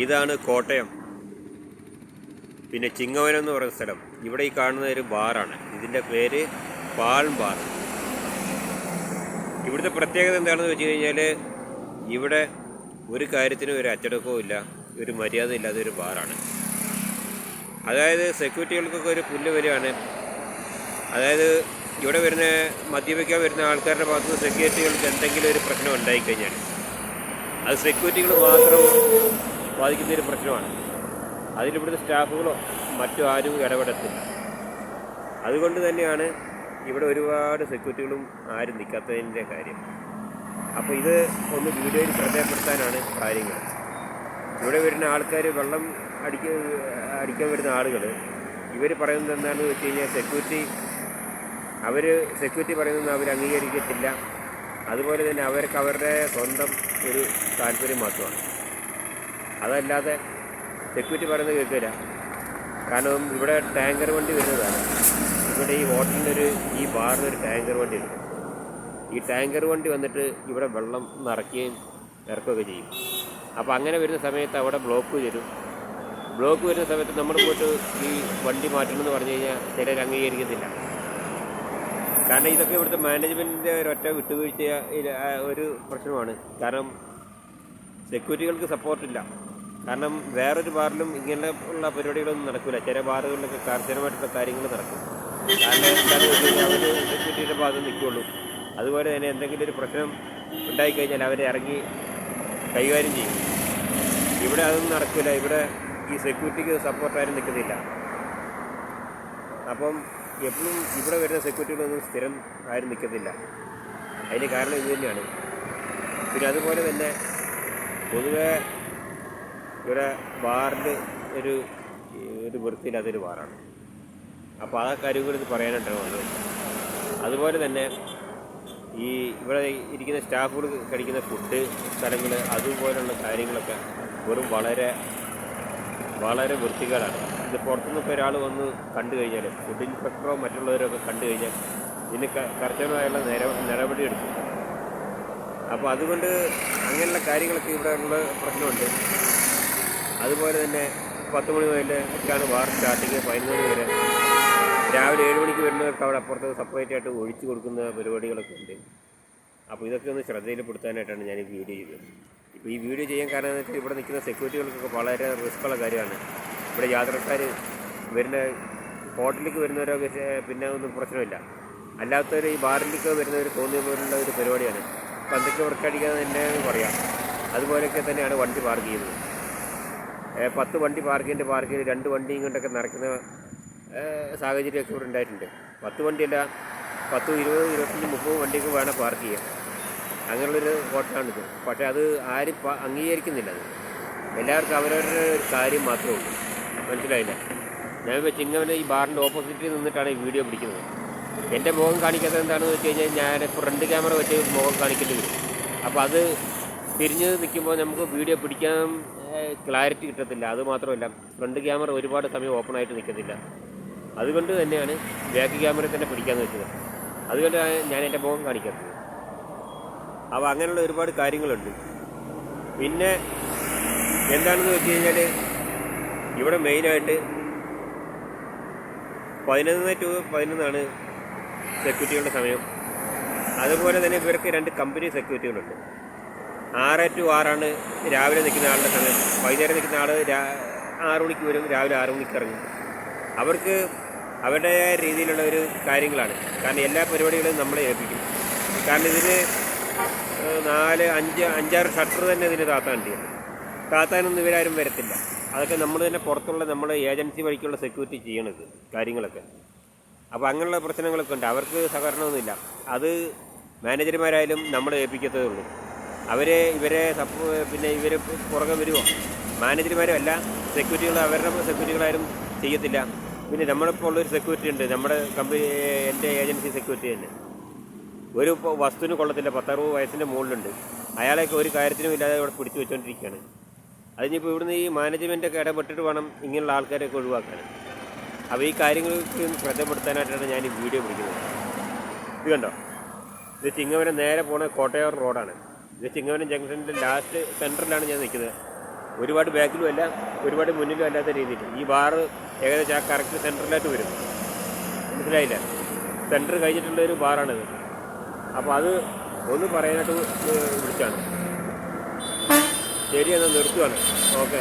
ഇതാണ് കോട്ടയം. പിന്നെ ചിങ്ങവനം എന്ന് പറയുന്ന സ്ഥലം. ഇവിടെ ഈ കാണുന്ന ഒരു ബാറാണ് ഇതിന്റെ പേര് പാൽ ബാർ. ഇവിടുത്തെ പ്രത്യേകത എന്താണെന്ന് വെച്ച് കഴിഞ്ഞാൽ ഇവിടെ ഒരു കാര്യത്തിനും ഒരു അച്ചടക്കവും ഇല്ല ഒരു മര്യാദ ഇല്ലാതെ ഒരു ബാറാണ് അതായത് സെക്യൂരിറ്റികൾക്കൊക്കെ ഒരു പുല്ല് വരികയാണ് അതായത് ഇവിടെ വരുന്ന മദ്യപിക്കാൻ വരുന്ന ആൾക്കാരുടെ ഭാഗത്ത് സെക്യൂരിറ്റികൾക്ക് എന്തെങ്കിലും ഒരു പ്രശ്നം ഉണ്ടായിക്കഴിഞ്ഞാൽ അത് സെക്യൂരിറ്റികൾ മാത്രം ബാധിക്കുന്ന ഒരു പ്രശ്നമാണ്. അതിലിവിടുത്തെ സ്റ്റാഫുകളോ മറ്റു ആരും ഇടപെടത്തില്ല. അതുകൊണ്ട് തന്നെയാണ് ഇവിടെ ഒരുപാട് സെക്യൂരിറ്റികളും ആരും നിൽക്കാത്തതിന്റെ കാര്യം. അപ്പോൾ ഇത് ഒന്ന് വീഡിയോയിൽ ശ്രദ്ധപ്പെടുത്താനാണ് കാര്യങ്ങൾ. ഇവിടെ വരുന്ന ആൾക്കാർ വെള്ളം അടിക്ക അടിക്കാൻ വരുന്ന ആളുകൾ ഇവർ പറയുന്നത് എന്താണെന്ന് വെച്ച് കഴിഞ്ഞാൽ സെക്യൂരിറ്റി അവർ സെക്യൂരിറ്റി പറയുന്നത് അവർ അംഗീകരിക്കത്തില്ല. അതുപോലെ തന്നെ അവർക്ക് അവരുടെ സ്വന്തം ഒരു താല്പര്യം മാത്രമാണ്. അതല്ലാതെ സെക്യൂരിറ്റി പറയുന്നത് കേൾക്കില്ല കാരണം ഇവിടെ ടാങ്കർ വണ്ടി വരുന്നതാണ് ഇവിടെ ഈ ഹോട്ടലിന്റെ ഒരു ഈ ബാറിന് ഒരു ടാങ്കർ വണ്ടി ഉണ്ട്. ഈ ടാങ്കർ വണ്ടി വന്നിട്ട് ഇവിടെ വെള്ളം നിറയ്ക്കുകയും ഇറക്കുകയൊക്കെ ചെയ്യും. അപ്പോൾ അങ്ങനെ വരുന്ന സമയത്ത് അവിടെ ബ്ലോക്ക് വരും. ബ്ലോക്ക് വരുന്ന സമയത്ത് നമ്മൾ പോയിട്ട് ഈ വണ്ടി മാറ്റണമെന്ന് പറഞ്ഞു കഴിഞ്ഞാൽ ചിലർ അംഗീകരിക്കത്തില്ല. കാരണം ഇതൊക്കെ ഇവിടുത്തെ മാനേജ്മെന്റിന്റെ ഒരൊറ്റ വിട്ടുവീഴ്ച ഒരു പ്രശ്നമാണ്. കാരണം സെക്യൂരിറ്റികൾക്ക് സപ്പോർട്ടില്ല കാരണം വേറൊരു ബാറിലും ഇങ്ങനെ ഉള്ള പരിപാടികളൊന്നും നടക്കില്ല ചില ബാറുകളിലൊക്കെ കർശനമായിട്ടുള്ള കാര്യങ്ങൾ നടക്കും. കാരണം അവർ സെക്യൂരിറ്റിയുടെ നിൽക്കുകയുള്ളൂ അതുപോലെ തന്നെ എന്തെങ്കിലും ഒരു പ്രശ്നം ഉണ്ടായിക്കഴിഞ്ഞാൽ അവരെ ഇറങ്ങി കൈകാര്യം ചെയ്യും. ഇവിടെ അതൊന്നും നടക്കില്ല ഇവിടെ ഈ സെക്യൂരിറ്റിക്ക് സപ്പോർട്ടാരും നിൽക്കുന്നില്ല. അപ്പം എപ്പോഴും ഇവിടെ വരുന്ന സെക്യൂരിറ്റികളൊന്നും സ്ഥിരം ആരും നിൽക്കത്തില്ല അതിന് കാരണം ഇത് തന്നെയാണ്. പിന്നെ അതുപോലെ തന്നെ പൊതുവെ ഇവിടെ ബാറിൽ ഒരു ഒരു വൃത്തിയില്ലാത്തൊരു ബാറാണ് അപ്പോൾ ആ കാര്യം കൂടി പറയാനായിട്ടാണ് വന്നത് അതുപോലെ തന്നെ ഈ ഇവിടെ ഇരിക്കുന്ന സ്റ്റാഫുകൾ കഴിക്കുന്ന ഫുഡ് സ്ഥലങ്ങൾ അതുപോലുള്ള കാര്യങ്ങളൊക്കെ വെറും വളരെ വളരെ വൃത്തികേടാണ്. ഇത് പുറത്തുനിന്ന് ഇപ്പോൾ ഒരാൾ വന്ന് കണ്ടു കഴിഞ്ഞാൽ ഫുഡ് ഇൻസ്പെക്ടറോ മറ്റുള്ളവരൊക്കെ കണ്ടു കഴിഞ്ഞാൽ ഇതിന് കർശനമായുള്ള നിര നടപടി എടുക്കും. അപ്പോൾ അതുകൊണ്ട് അങ്ങനെയുള്ള കാര്യങ്ങളൊക്കെ ഇവിടെ ഉള്ള പ്രശ്നമുണ്ട്. അതുപോലെ തന്നെ പത്ത് മണി മുതലൊക്കെയാണ് ബാർ സ്റ്റാർട്ടിങ് പതിനൊന്ന് മണി വരെ. രാവിലെ ഏഴ് മണിക്ക് വരുന്നവർക്ക് അവിടെ അപ്പുറത്ത് സെപ്പറേറ്റ് ആയിട്ട് ഒഴിച്ചു കൊടുക്കുന്ന പരിപാടികളൊക്കെ ഉണ്ട്. അപ്പോൾ ഇതൊക്കെ ഒന്ന് ശ്രദ്ധയിൽപ്പെടുത്താനായിട്ടാണ് ഞാൻ ഈ വീഡിയോ ചെയ്തത്. ഇപ്പോൾ ഈ വീഡിയോ ചെയ്യാൻ കാരണം എന്ന് വെച്ചാൽ ഇവിടെ നിൽക്കുന്ന സെക്യൂരിറ്റികൾക്കൊക്കെ വളരെ റിസ്ക്കുള്ള കാര്യമാണ്. ഇവിടെ യാത്രക്കാർ വരുന്ന ഹോട്ടലിലേക്ക് വരുന്നവരൊക്കെ പിന്നെ ഒന്നും പ്രശ്നമില്ല. അല്ലാത്തവർ ഈ ബാറിലേക്ക് വരുന്നവർ തോന്നിയ പോലുള്ള ഒരു പരിപാടിയാണ്. അപ്പോൾ എന്തൊക്കെ വൃക്കടിക്കാന്ന് തന്നെ പറയാം. അതുപോലെയൊക്കെ തന്നെയാണ് വണ്ടി പാർക്ക് ചെയ്യുന്നത്. പത്ത് വണ്ടി പാർക്കിന്റെ പാർക്ക് ചെയ്ത് രണ്ട് വണ്ടിയും കൊണ്ടൊക്കെ നിറയ്ക്കുന്ന സാഹചര്യം സാഹചര്യമൊക്കെ ഇവിടെ ഉണ്ടായിട്ടുണ്ട്. പത്ത് വണ്ടിയല്ല പത്തും ഇരുപത് ഇരുപത്തഞ്ച് മുപ്പത് വണ്ടിക്ക് വേണം പാർക്ക് ചെയ്യാൻ. അങ്ങനെയുള്ളൊരു ഹോട്ടലാണിത് പക്ഷേ അത് ആരും അംഗീകരിക്കുന്നില്ല അത്. എല്ലാവർക്കും അവരവരുടെ ഒരു കാര്യം മാത്രമേ ഉള്ളൂ. മനസ്സിലായില്ല? ഞാൻ ചിങ്ങവനെ ഈ ബാറിന്റെ ഓപ്പോസിറ്റിൽ നിന്നിട്ടാണ് ഈ വീഡിയോ പിടിക്കുന്നത്. എന്റെ മുഖം കാണിക്കാത്തത് എന്താണെന്ന് വെച്ച് കഴിഞ്ഞാൽ ഞാൻ ഫ്രണ്ട് ക്യാമറ വെച്ച് മുഖം കാണിക്കേണ്ടി വരും. അപ്പോൾ അത് തിരിഞ്ഞ് നിൽക്കുമ്പോൾ നമുക്ക് വീഡിയോ പിടിക്കാൻ ക്ലാരിറ്റി കിട്ടത്തില്ല. അത് മാത്രമല്ല ഫ്രണ്ട് ക്യാമറ ഒരുപാട് സമയം ഓപ്പൺ ആയിട്ട് നിൽക്കത്തില്ല. അതുകൊണ്ട് തന്നെയാണ് ബാക്ക് ക്യാമറ തന്നെ പിടിക്കാമെന്ന് വെച്ചത്. അതുകൊണ്ടാണ് ഞാൻ എന്റെ മുഖം കാണിക്കാത്തത് അപ്പോൾ അങ്ങനെയുള്ള ഒരുപാട് കാര്യങ്ങളുണ്ട്. പിന്നെ എന്താണെന്ന് വെച്ച് കഴിഞ്ഞാൽ ഇവിടെ മെയിനായിട്ട് പതിനൊന്ന് ടു പതിനൊന്നാണ് സെക്യൂരിറ്റികളുടെ സമയം. അതുപോലെ തന്നെ ഇവർക്ക് രണ്ട് കമ്പനി സെക്യൂരിറ്റികളുണ്ട് ആറ് ടു ആറാണ് രാവിലെ നിൽക്കുന്ന ആളുടെ സമയം. വൈകുന്നേരം നിൽക്കുന്ന ആൾ ആറ് മണിക്ക് വരും രാവിലെ ആറ് മണിക്ക് ഇറങ്ങും. അവർക്ക് അവരുടെ രീതിയിലുള്ള ഒരു കാര്യങ്ങളാണ്. കാരണം എല്ലാ പരിപാടികളും നമ്മളെ ഏൽപ്പിക്കും. കാരണം ഇതിന് നാല് അഞ്ച് അഞ്ചാറ് ഷട്ടർ തന്നെ ഇതിന് താത്താണ്ടിയാണ് താത്താനൊന്നും ഇവരാരും വരത്തില്ല. അതൊക്കെ നമ്മൾ തന്നെ പുറത്തുള്ള നമ്മൾ ഏജൻസി വഴിക്കുള്ള സെക്യൂരിറ്റി ചെയ്യണത് കാര്യങ്ങളൊക്കെ. അപ്പോൾ അങ്ങനെയുള്ള പ്രശ്നങ്ങളൊക്കെ ഉണ്ട്. അവർക്ക് സഹകരണമൊന്നുമില്ല. അത് മാനേജർമാരായാലും നമ്മൾ ഏൽപ്പിക്കത്തേ ഉള്ളൂ. അവരെ ഇവരെ പിന്നെ ഇവർ പുറകെ വരുമോ മാനേജർമാരും അല്ല സെക്യൂരിറ്റികൾ അവരുടെ സെക്യൂരിറ്റികളാരും ചെയ്യത്തില്ല. പിന്നെ നമ്മളിപ്പോൾ ഉള്ളൊരു സെക്യൂരിറ്റി ഉണ്ട്. നമ്മുടെ കമ്പനി എന്റെ ഏജൻസി സെക്യൂരിറ്റി തന്നെ. ഒരു വസ്തുവിന് കൊള്ളത്തില്ല. പത്തറുപത് വയസ്സിന്റെ മുകളിലുണ്ട്. അയാളെയൊക്കെ ഒരു കാര്യത്തിനും ഇല്ലാതെ ഇവിടെ പിടിച്ചു വെച്ചുകൊണ്ടിരിക്കുകയാണ് അതിനിപ്പോൾ ഇവിടുന്ന് ഈ മാനേജ്മെന്റൊക്കെ ഇടപെട്ടിട്ട് വേണം ഇങ്ങനെയുള്ള ആൾക്കാരെയൊക്കെ ഒഴിവാക്കാൻ. അപ്പോൾ ഈ കാര്യങ്ങൾക്ക് ശ്രദ്ധപ്പെടുത്താനായിട്ടാണ് ഞാൻ ഈ വീഡിയോ പിടിക്കുന്നത്. ഇത് കണ്ടോ? ഇത് ചിങ്ങവനം നേരെ പോണ കോട്ടയാർ റോഡാണ് ഇത് ചിങ്ങവനം ജംഗ്ഷനിന്റെ ലാസ്റ്റ് സെന്ററിലാണ് ഞാൻ നിൽക്കുന്നത്. ഒരുപാട് ബാക്കിലും അല്ല ഒരുപാട് മുന്നിലും അല്ലാത്ത രീതിയിൽ. ഈ ബാറ് ഏകദേശം ആ കറക്റ്റ് സെന്ററിലായിട്ട് വരും. മനസ്സിലായില്ല? സെന്റർ കഴിഞ്ഞിട്ടുള്ള ഒരു ബാറാണിത് അപ്പോൾ അത് ഒന്ന് പറയാനായിട്ട് വിളിച്ചാണ്. ശരി എന്നാൽ നിർത്തുവാണ്. ഓക്കെ